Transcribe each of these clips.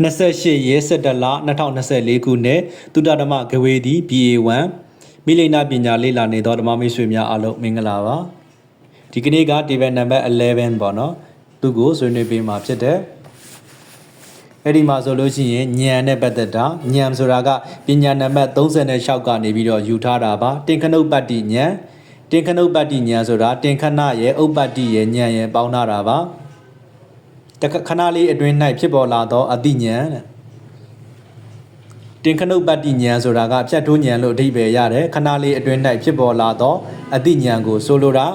28ရက်17လ2024ခုနှစ်သုတဓမ္မဂဝေဒီ BA1 မိလိန်နာပညာလေ့လာနေသောဓမ္မမိတ်ဆွေများအားလုံးမင်္ဂလာပါဒီကနေ့က table number 11ပေါ့နော်သူ့ကိုဆွေးနွေးပေးမှာဖြစ်တဲ့အဲ့ဒီမှာဆိုလို့ရှိရင်ညံနဲ့ပတ်သက်တာညံဆိုတာကပညာနံပါတ်36ကနေပြီးတော့ယူထားတာပါတင်ခနုပ္ပတ္တိညံတင်ခနုပ္ပတ္တိညံဆိုတာတင်ခဏရဲ့ဥပ္ပတ္တိရဲ့ညံရဲ့ပေါင်းထားတာပါ တခဏလေးအတွင်း၌ဖြစ်ပေါ်လာသောအတိညာဏ်တင်ခဏုပတ္တိညာဏ်ဆိုတာကဖြတ်ထိုးညာဏ်လို့အဓိပ္ပာယ်ရတယ်ခဏလေးအတွင်း၌ဖြစ်ပေါ်လာသောအတိညာဏ်ကိုဆိုလိုတာ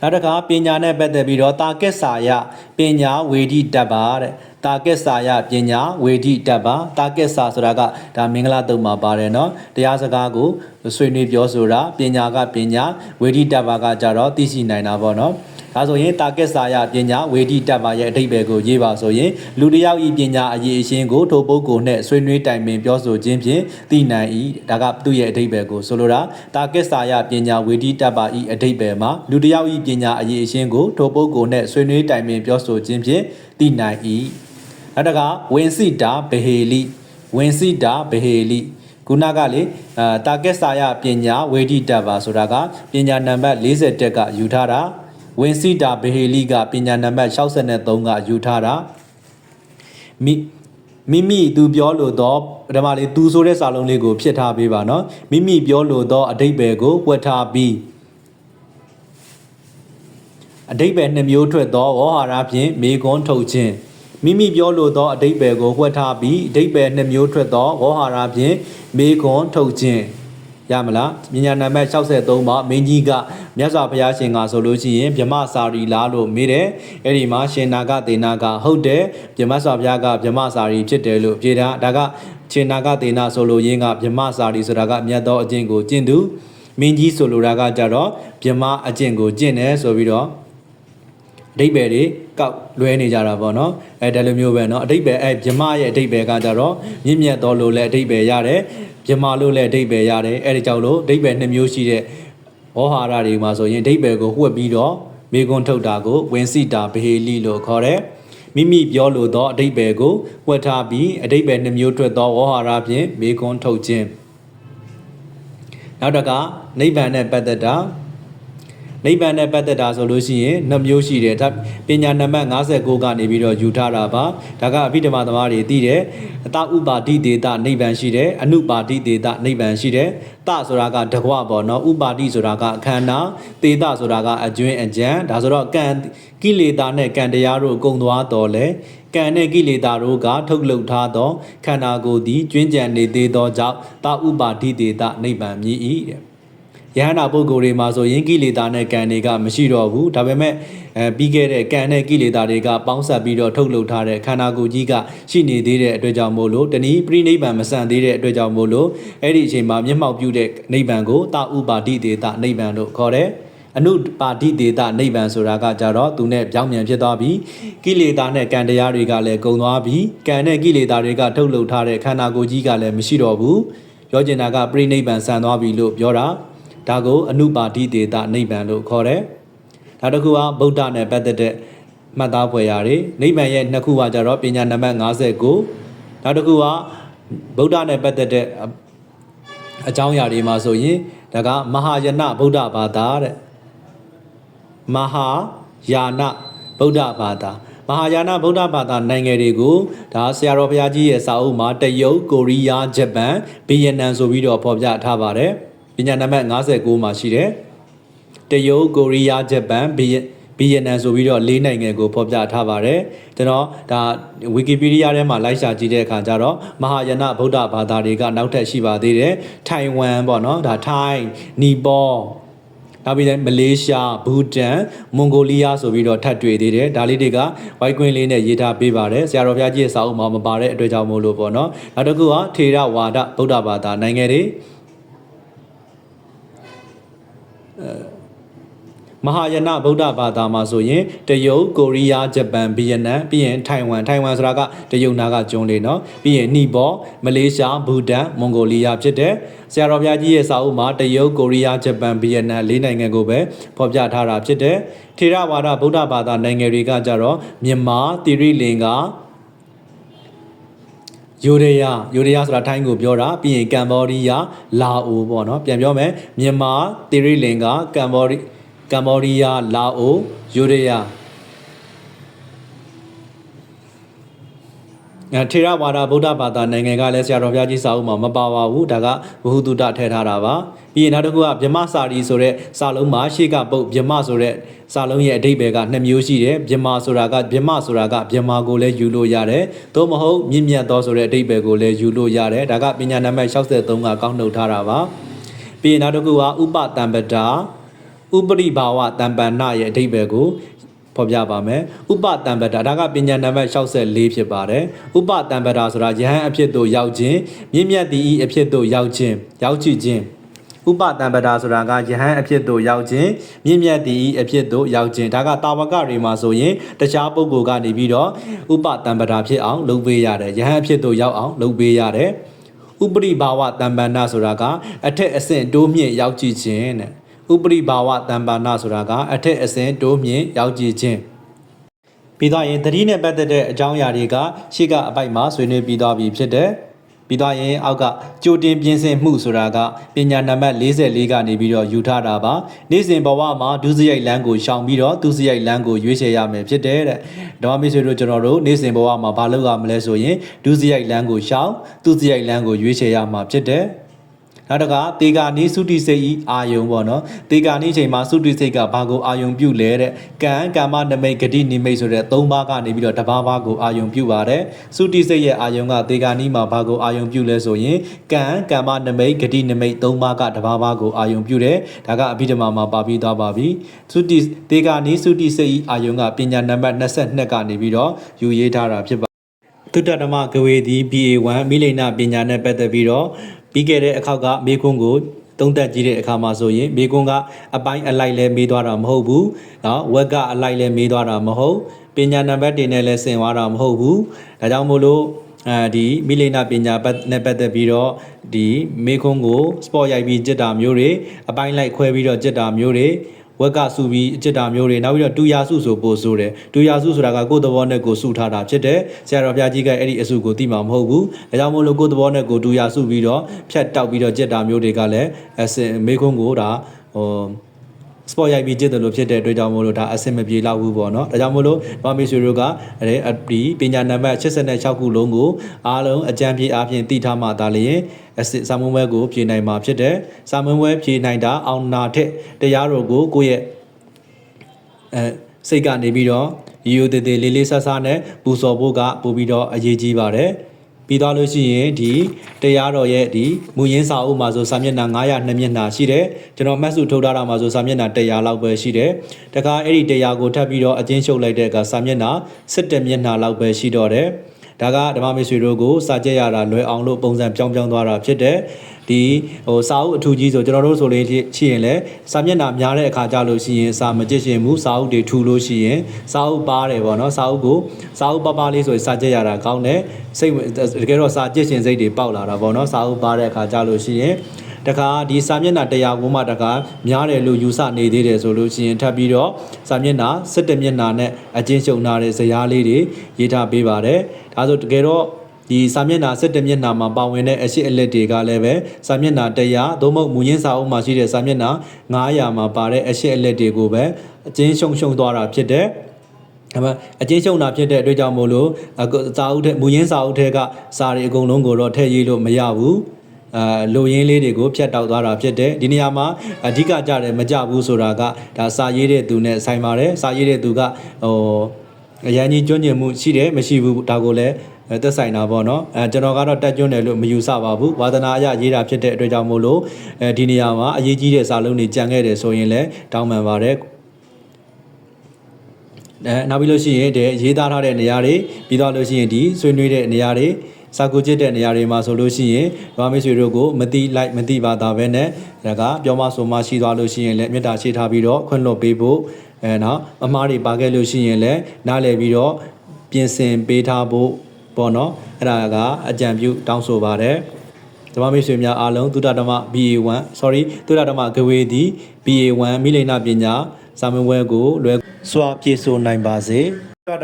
နောက်တစ်ခါပညာနဲ့ပတ်သက်ပြီးတော့တာကက်ဆာယပညာဝေဒိတ္ပါတဲ့တာကက်ဆာယပညာဝေဒိတ္ပါတာကက်ဆာဆိုတာကဒါမင်္ဂလာတုံမှာပါတယ်နော်တရားစကားကိုဆွေးနွေးပြောဆိုတာပညာကပညာဝေဒိတ္ပါကကြတော့သိရှိနိုင်တာပေါ့နော် ဒါဆိုရင်တာကစ္ဆာယပညာဝေဒီတတ်ပါရဲ့အဓိပ္ပာယ်ကိုရေးပါဆိုရင်လူတစ်ယောက်ဤပညာအရေးအရှင်းကိုထိုပုဂ္ဂိုလ်နဲ့ဆွေးနွေးတိုင်ပင်ပြောဆိုခြင်းဖြင့်သိနိုင်၏ဒါကသူ့ရဲ့အဓိပ္ပာယ်ကိုဆိုလိုတာတာကစ္ဆာယပညာဝေဒီတတ်ပါဤအဓိပ္ပာယ်မှာလူတစ်ယောက်ဤပညာအရေးအရှင်းကိုထိုပုဂ္ဂိုလ်နဲ့ဆွေးနွေးတိုင်ပင်ပြောဆိုခြင်းဖြင့်သိနိုင်၏နောက်တကဝင်စိတာဘဟေလိဝင်စိတာဘဟေလိခုနကလေအာတာကစ္ဆာယပညာဝေဒီတတ်ပါဆိုတာကပညာနံပါတ်40တက်ကယူထားတာ ဝေစီတာဘဟေလိကပညာနံပါတ်63ကယူထားတာမိမိမိသူပြောလို့တော့ပထမလေးသူဆိုတဲ့စာလုံးလေးကိုဖြစ်ထားပေးပါနော်မိမိပြောလို့တော့အတိတ်ဘယ်ကိုဝတ်ထားပြီးအတိတ်ဘယ်နှမျိုးထွက်သောဝေါ်ဟာရဖြင့်မေကွန်းထုတ်ခြင်းမိမိပြောလိုသောအတိတ်ဘယ်ကိုဝှက်ထားပြီးအတိတ်ဘယ်နှမျိုးထွက်သောဝေါ်ဟာရဖြင့်မေကွန်းထုတ်ခြင်း ရမလားမြညာနံပါတ်63မှာမင်းကြီးကမြတ်စွာဘုရားရှင်ကဆိုလို့ရှိရင်ဗြဟ္မစာရီလားလို့မေးတယ်အဲ့ဒီမှာရှင်နာကသေနာကဟုတ်တယ်ဗြဟ္မစွာဘုရားကဗြဟ္မစာရီဖြစ်တယ်လို့ဖြေတာဒါကရှင်နာကသေနာဆိုလို့ရင်းကဗြဟ္မစာရီဆိုတာကမြတ်သောအကျင့်ကိုကျင့်သူမင်းကြီးဆိုလိုတာကကြတော့ဗြဟ္မအကျင့်ကိုကျင့်တယ်ဆိုပြီးတော့ အတိတ်ပဲတွေကောက်လွဲနေကြတာပေါ့နော်အဲဒါလိုမျိုးပဲနော်အတိတ်ပဲအဲမြမရဲ့အတိတ်ပဲကကြတော့မြင့်မြတ်တော်လို့လည်းအတိတ်ပဲရတယ်မြမလို့လည်းအတိတ်ပဲရတယ်အဲဒီကြောင့်လို့အတိတ်ပဲနှစ်မျိုးရှိတဲ့ဘောဟာရတွေမှာဆိုရင်အတိတ်ပဲကိုဟွက်ပြီးတော့မေကွန်းထုတ်တာကိုဝင်စီတာဘေလီလို့ခေါ်တယ်မိမိပြောလိုသောအတိတ်ပဲကိုဝှက်ထားပြီးအတိတ်ပဲနှမျိုးထွက်သောဝေါဟာရဖြင့်မေခွန်းထုတ်ခြင်းနောက်တကနိဗ္ဗာန်နဲ့ပတ်သက်တာ နိဗ္ဗာန်နဲ့ပတ်သက်တာဆိုလို့ရှိရင်နှစ်မျိုးရှိတယ်ဒါပညာနံပါတ်59ကနေပြီးတော့ယူထားတာပါဒါကအဘိဓမ္မာသမားတွေသိတယ်အတဥပါတိတေတနိဗ္ဗာန်ရှိတယ်အနုပါတိတေတနိဗ္ဗာန်ရှိတယ်တဆိုတာကတကွပေါ့နော်ဥပါတိဆိုတာကအခန္ဓာတေတဆိုတာကအကျွင်းအကြံဒါဆိုတော့ကံကိလေသာနဲ့ကံတရားတို့ကုံသွားတော်လဲကံနဲ့ကိလေသာတို့ကထုတ်လုပ်ထားသောခန္ဓာကိုယ်သည်ကျွင်းကြံနေသေးသောကြောင့်တဥပါတိတေတနိဗ္ဗာန်မြည်၏တဲ့ ယဟနာပုဂ္ဂိုလ်တွေမှာဆိုရင်ကိလေသာနဲ့ကံတွေကမရှိတော့ဘူးဒါပေမဲ့အဲပြီးခဲ့တဲ့ကံနဲ့ကိလေသာတွေကပေါင်းစပ်ပြီးတော့ထုတ်လုပ်ထားတဲ့ခန္ဓာကိုယ်ကြီးကရှိနေသေးတဲ့အတွက်ကြောင့်မို့လို့တနည်းပြိနိဗ္ဗာန်မဆန်သေးတဲ့အတွက်ကြောင့်မို့လို့အဲ့ဒီအချိန်မှာမျက်မှောက်ပြုတဲ့နိဗ္ဗာန်ကိုတာဥပါတိတေတနိဗ္ဗာန်လို့ခေါ်တယ်အနုပါတိတေတနိဗ္ဗာန်ဆိုတာကကြတော့သူနဲ့ပြောင်းပြန်ဖြစ်သွားပြီကိလေသာနဲ့ကံတရားတွေကလည်းကုန်သွားပြီကံနဲ့ကိလေသာတွေကထုတ်လုပ်ထားတဲ့ခန္ဓာကိုယ်ကြီးကလည်းမရှိတော့ဘူးပြောချင်တာကပြိနိဗ္ဗာန်ဆန်သွားပြီလို့ပြောတာ ဒါကိုအနုပါတိတေတနိဗ္ဗာန်လို့ခေါ်တယ်။ဒါတစ်ခုကဗုဒ္ဓနဲ့ပတ်သက်တဲ့မှတ်သားဖွယ်ရာတွေနိဗ္ဗာန်ရဲ့နှစ်ခုကကြတော့ပညာနံပါတ်59နောက်တစ်ခုကဗုဒ္ဓနဲ့ပတ်သက်တဲ့အကြောင်းအရာတွေမှာဆိုရင်ဒါကမဟာယနဗုဒ္ဓဘာသာတဲ့မဟာယာနဗုဒ္ဓဘာသာမဟာယာနဗုဒ္ဓဘာသာနိုင်ငံတွေကိုဒါဆရာတော်ဘုရားကြီးရဲ့စာအုပ်မှာတရုတ်ကိုရီးယားဂျပန်ဗီယက်နမ်ဆိုပြီးတော့ဖော်ပြထားပါတယ် ပညာနံပါတ်59မှာရှိတယ်တရုတ်ကိုရီးယားဂျပန်ဗီယက်ဗီယက်နမ်ဆိုပြီးတော့၄နိုင်ငံကိုဖော်ပြထားပါတယ်ကျွန်တော်ဒါဝီကီပီဒီးယားထဲမှာလိုက်ရှာကြည့်တဲ့အခါကျတော့မဟာယာနဗုဒ္ဓဘာသာတွေကနောက်ထပ်ရှိပါသေးတယ်ထိုင်ဝမ်ပေါ့နော်ဒါထိုင်းနီပေါနောက်ပြီး then မလေးရှားဘူတန်မွန်ဂိုလီးယားဆိုပြီးတော့ထပ်တွေ့သေးတယ်ဒါလေးတွေကဝိုက်ကွင်းလေးနဲ့ရေးထားပေးပါတယ်ဆရာတော်ဘုရားကြီးရဲ့စာအုပ်မှာမပါတဲ့အတွက်ကြောင့်မို့လို့ပေါ့နော်နောက်တစ်ခုကထေရဝါဒဗုဒ္ဓဘာသာနိုင်ငံတွေ မဟာယနဗုဒ္ဓဘာသာမှာဆိုရင်တရုတ်ကိုရီးယားဂျပန်ဗီယက်နမ်ပြီးရင်ထိုင်ဝမ်ထိုင်ဝမ်ဆိုတာကတရုတ်နာကကျွန်းလေးနော်ပြီးရင်နီပေါ်မလေးရှားဘူတန်မွန်ဂိုလီးယားဖြစ်တယ်ဆရာတော်ဘုရားကြီးရဲ့စာအုပ်မှာတရုတ်ကိုရီးယားဂျပန်ဗီယက်နမ်လေးနိုင်ငံကိုပဲဖော်ပြထားတာဖြစ်တယ်ထေရဝါဒဗုဒ္ဓဘာသာနိုင်ငံတွေကကြတော့မြန်မာသီရိလင်္ကာ ယိုရီးယားယိုရီးယားဆိုတာထိုင်းကိုပြောတာပြီးရင်ကမ်ဘောဒီးယားလာအိုပေါ့နော်ပြန်ပြောမယ်မြန်မာသီရိလင်္ကာကမ်ဘောဒီကမ်ဘောဒီးယားလာအိုယိုရီးယား ထေရဝါဒဗုဒ္ဓဘာသာနိုင်ငံကလည်းဆရာတော်ဘုရားကြီးစာအုပ်မှာမပါပါဘူးဒါကဝဟုတုတထည့်ထားတာပါပြီးရင်နောက်တစ်ခုကဗြဟ္မစာရီဆိုတဲ့စာလုံးမှာရှေ့ကပုတ်ဗြဟ္မဆိုတဲ့စာလုံးရဲ့အဓိပ္ပာယ်ကနှစ်မျိုးရှိတယ်ဗြဟ္မဆိုတာကဗြဟ္မဆိုတာကဗြဟ္မာကိုလည်းယူလို့ရတယ်သို့မဟုတ်မြင့်မြတ်သောဆိုတဲ့အဓိပ္ပာယ်ကိုလည်းယူလို့ရတယ်ဒါကပညာနံပါတ်63ကကောက်နှုတ်ထားတာပါပြီးရင်နောက်တစ်ခုကဥပတံပတာဥပရိဘာဝတံပန္နရဲ့အဓိပ္ပာယ်ကို ဖော်ပြပါမယ်ဥပတံပတာဒါကပညာနံပါတ်64ဖြစ်ပါတယ်ဥပတံပတာဆိုတာယဟန်အဖြစ်သို့ရောက်ခြင်းမြင့်မြတ်သည့်ဤအဖြစ်သို့ရောက်ခြင်းရောက်ကြည့်ခြင်းဥပတံပတာဆိုတာကယဟန်အဖြစ်သို့ရောက်ခြင်းမြင့်မြတ်သည့်ဤအဖြစ်သို့ရောက်ခြင်းဒါကတာဝကတွေမှာဆိုရင်တခြားပုဂ္ဂိုလ်ကနေပြီးတော့ဥပတံပတာဖြစ်အောင်လုပ်ပေးရတယ်ယဟန်အဖြစ်သို့ရောက်အောင်လုပ်ပေးရတယ်ဥပရိဘာဝတံပန္နဆိုတာကအထက်အဆင့်တိုးမြင့်ရောက်ကြည့်ခြင်းတဲ့ ဥပရိဘာဝတံပန္နဆိုတာကအထက်အဆင့်တိုးမြင့်ရောက်ကြည့်ခြင်းပြီးတော့ရင်သတိနဲ့ပတ်သက်တဲ့အကြောင်းအရာတွေကရှေ့ကအပိုက်မှာဆွေးနွေးပြီးသွားပြီဖြစ်တယ်ပြီးတော့ရင်အောက်ကကြိုတင်ပြင်ဆင်မှုဆိုတာကပညာနံပါတ်44ကနေပြီးတော့ယူထားတာပါနေ့စဉ်ဘဝမှာဒုစရိုက်လမ်းကိုရှောင်ပြီးတော့ဒုစရိုက်လမ်းကိုရွေးချယ်ရမယ်ဖြစ်တယ်တဲ့ဓမ္မမိတ်ဆွေတို့ကျွန်တော်တို့နေ့စဉ်ဘဝမှာဘာလုပ်ရမလဲဆိုရင်ဒုစရိုက်လမ်းကိုရှောင်ဒုစရိုက်လမ်းကိုရွေးချယ်ရမှာဖြစ်တယ် နောက်တစ်ခါတေဂာနီသုတိစိတ်ဤအာယုံပေါ့နော်တေဂာနီချိန်မှာသုတိစိတ်ကဘာကိုအာယုံပြုလဲတဲ့ကံကာမနမိတ်ဂတိနိမိတ်ဆိုတဲ့၃ပါးကနေပြီးတော့တစ်ပါးပါးကိုအာယုံပြုပါတယ်သုတိစိတ်ရဲ့အာယုံကတေဂာနီမှာဘာကိုအာယုံပြုလဲဆိုရင်ကံကာမနမိတ်ဂတိနိမိတ်၃ပါးကတစ်ပါးပါးကိုအာယုံပြုတယ်ဒါကအဘိဓမ္မာမှာပါပြီးသွားပါပြီသုတိတေဂာနီသုတိစိတ်ဤအာယုံကပညာနံပါတ်22ကနေပြီးတော့ယူရေးထားတာဖြစ်ပါသုတ္တဓမ္မကဝေဒီ BA1 မိလိန်နာပညာနဲ့ပတ်သက်ပြီးတော့ပြီးခဲ့တဲ့အခါကမေခွန်းကိုတုံးတက်ကြည့်တဲ့အခါမှာဆိုရင်မေကွန်းကအပိုင်းအလိုက်လဲမေးသွားတာမဟုတ်ဘူး။နော်ဝက်ကအလိုက်လဲမေးသွားတာမဟုတ်။ပညာနံပါတ်တင်နဲ့လဲဆင်သွားတာမဟုတ်ဘူး။ဒါကြောင့်မို့လို့အဲဒီမိလိနာပညာပတ်နဲ့ပတ်သက်ပြီးတော့ဒီမေခွန်းကိုစပော့ရိုက်ပြီးကြစ်တာမျိုးတွေအပိုင်းလိုက်ခွဲပြီးတော့ကြစ်တာမျိုးတွေ ဝက်ကစုပြီးအจิตတာမျိုးတွေနောက်ပြီးတော့တူယာစုဆိုပို့ဆိုတယ်တူယာစုဆိုတာကကိုယ်သဘောနဲ့ကိုယ်စုထားတာဖြစ်တယ်ဆရာတော်ဘုရားကြီးကအဲ့ဒီအစုကိုသိမှာမဟုတ်ဘူးဒါကြောင့်မို့လို့ကိုယ်သဘောနဲ့ကိုယ်တူယာစုပြီးတော့ဖြတ်တောက်ပြီးတော့จิตတာမျိုးတွေကလည်းအစင်မေခွန်းကိုဒါဟို sport ရိုက်ပြီးจิตတယ်လို့ဖြစ်တဲ့အတွက်ကြောင့်မို့လို့ဒါအဆင်မပြေတော့ဘူးပေါ့နော်ဒါကြောင့်မို့လို့ဗမေဆွေတို့ကအဲဒီပညာနံပါတ်86ခုလုံးကိုအားလုံးအကြံပြေအားဖြင့်သိထားမှသာလျှင်အစစ်စာမွေးပွဲကိုဖြေနိုင်မှာဖြစ်တယ်စာမွေးပွဲဖြေနိုင်တာအောင်နာထက်တရားတော်ကိုကိုယ့်ရဲ့အဲစိတ်ကနေပြီးတော့ရိုးသေးသေးလေးလေးဆဆနဲ့ပူဇော်ဖို့ကပို့ပြီးတော့အရေးကြီးပါတယ် ပြီးသွားလို့ရှိရင်ဒီတရားတော်ရဲ့ဒီမူရင်းစာအုပ်မှာဆိုစာမျက်နှာ902မျက်နှာရှိတယ်ကျွန်တော်မှတ်စုထုတ်ထားတာမှာဆိုစာမျက်နှာ100လောက်ပဲရှိတယ်တခါအဲ့ဒီ100ကိုထပ်ပြီးတော့အချင်းချုပ်လိုက်တဲ့အခါစာမျက်နှာ17မျက်နှာလောက်ပဲရှိတော့တယ်ဒါကဓမ္မမေဆွေတို့ကိုစာကြက်ရတာလွယ်အောင်လို့ပုံစံပြောင်းပြောင်းသွားတာဖြစ်တယ် ဒီဟိုစာအုပ်အထူးကြီးဆိုကျွန်တော်တို့ဆိုလေးရှိရင်လည်းစာမျက်နှာများတဲ့အခါကြလို့ရှိရင်စာမကြည့်ရှင်ဘူးစာအုပ်တွေထူလို့ရှိရင်စာအုပ်ပါတယ်ပေါ့နော်စာအုပ်ကိုစာအုပ်ပပလေးဆိုရင်စာကြက်ရတာကောင်းတယ်စိတ်တကယ်တော့စာကြည့်ရှင်စိတ်တွေပေါက်လာတာပေါ့နော်စာအုပ်ပါတဲ့အခါကြလို့ရှိရင်တခါဒီစာမျက်နှာ100ကိုမှတခါများတယ်လို့ယူဆနေသေးတယ်ဆိုလို့ရှိရင်ထပ်ပြီးတော့စာမျက်နှာ17မျက်နှာနဲ့အချင်းချုပ်နာတဲ့ဇာတ်လေးတွေရေးထားပေးပါတယ်ဒါဆိုတကယ်တော့ ဒီစာမျက်နှာ17မျက်နှာမှာပါဝင်တဲ့အရှိအလက်တွေကလည်းပဲစာမျက်နှာ100သို့မဟုတ်မူရင်းစာအုပ်မှာရှိတဲ့စာမျက်နှာ900မှာပါတဲ့အရှိအလက်တွေကိုပဲအချင်းရှုံရှုံသွားတာဖြစ်တဲ့ဒါပေမဲ့အချင်းချုပ်တာဖြစ်တဲ့အတွက်ကြောင့်မို့လို့စာအုပ်ထဲမူရင်းစာအုပ်ထဲကစာတွေအကုန်လုံးကိုတော့ထည့်ရေးလို့မရဘူးအာလိုရင်းလေးတွေကိုဖြတ်တောက်သွားတာဖြစ်တယ်ဒီနေရာမှာအဓိကကြတယ်မကြဘူးဆိုတာကဒါစာရေးတဲ့သူနဲ့ဆိုင်ပါတယ်စာရေးတဲ့သူကဟိုအရန်ကြီးကျွမ်းကျင်မှုရှိတယ်မရှိဘူးဒါကိုလည်း သက်ဆိုင်တာပေါ့နော်အဲကျွန်တော်ကတော့တက်ကျွန်းတယ်လို့မယူဆပါဘူးဝါသနာအရရေးတာဖြစ်တဲ့အတွက်ကြောင့်မို့လို့အဲဒီနေရာမှာအရေးကြီးတဲ့စာလုံးတွေကြံခဲ့တယ်ဆိုရင်လည်းတောင်းပန်ပါတယ်အဲနောက်ပြီးလို့ရှိရင်တဲ့ရေးသားထားတဲ့နေရာတွေပြီးတော့လို့ရှိရင်ဒီဆွေးနွေးတဲ့နေရာတွေစာကူကျစ်တဲ့နေရာတွေမှာဆိုလို့ရှိရင်ဗမာမိတ်ဆွေတို့ကိုမတိလိုက်မတိပါတာပဲနဲ့ဒါကပြောမဆိုမှရှိသွားလို့ရှိရင်လည်းမေတ္တာရှိထားပြီးတော့ခွင့်လွှတ်ပေးဖို့အဲနော်အမားတွေပါခဲ့လို့ရှိရင်လည်းနားလည်ပြီးတော့ပြင်ဆင်ပေးထားဖို့ ပေါ့နော်အဲ့ဒါကအကြံပြုတောင်းဆိုပါတယ်ဓမ္မမိတ်ဆွေများအားလုံးသုတဓမ္မ BA1 sorry သုတဓမ္မဂဝေဒီ BA1 မိလိန်နာပညာစာမွေးပွဲကိုလွယ်စွာပြေဆိုနိုင်ပါစေ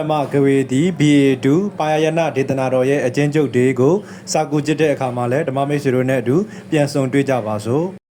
ဓမ္မဂဝေသည် BA2 ပါယယနာဒေသနာတော်ရဲ့အကျဉ်းချုပ်တွေကိုစာကူကြည့်တဲ့အခါမှာလဲဓမ္မမိတ်ဆွေတို့နဲ့အတူပြန်ဆုံတွေ့ကြပါစို့